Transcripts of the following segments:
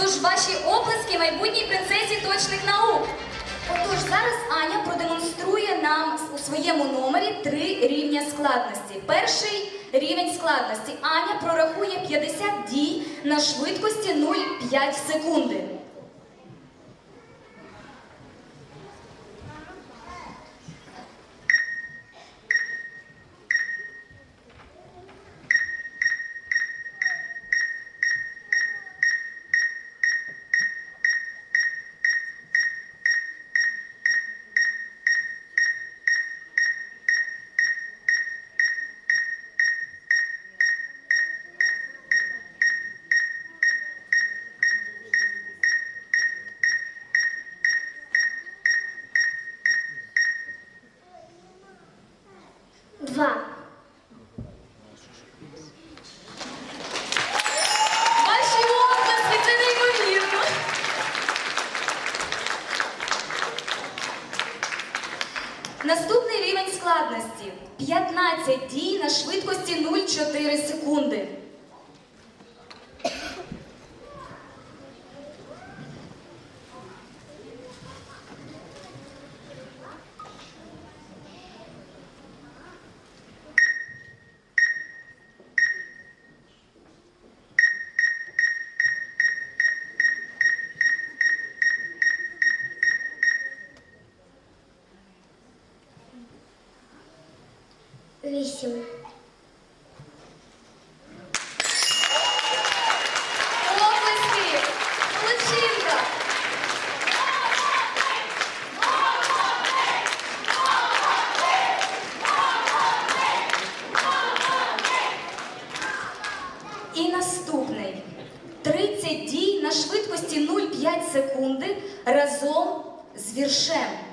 Тож ваші оплески майбутній принцесі точних наук. Отож, зараз Аня продемонструє нам у своєму номері три рівня складності. Перший рівень складності. Аня прорахує 50 дій на швидкості 0,5 секунди. Два. Ваші оплески, це неймовірно. Наступний рівень складності 15 дій на швидкості 0,4 секунди. Вісім. Молодчинка! І наступний. 30 дій на швидкості 0,5 секунди разом з віршем.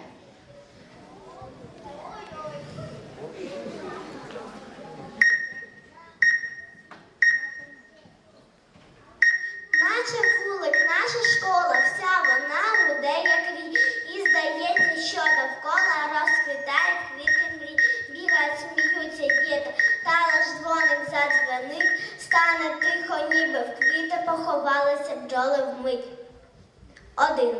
Стане тихо, ніби в квіти поховалися бджоли вмить. Один.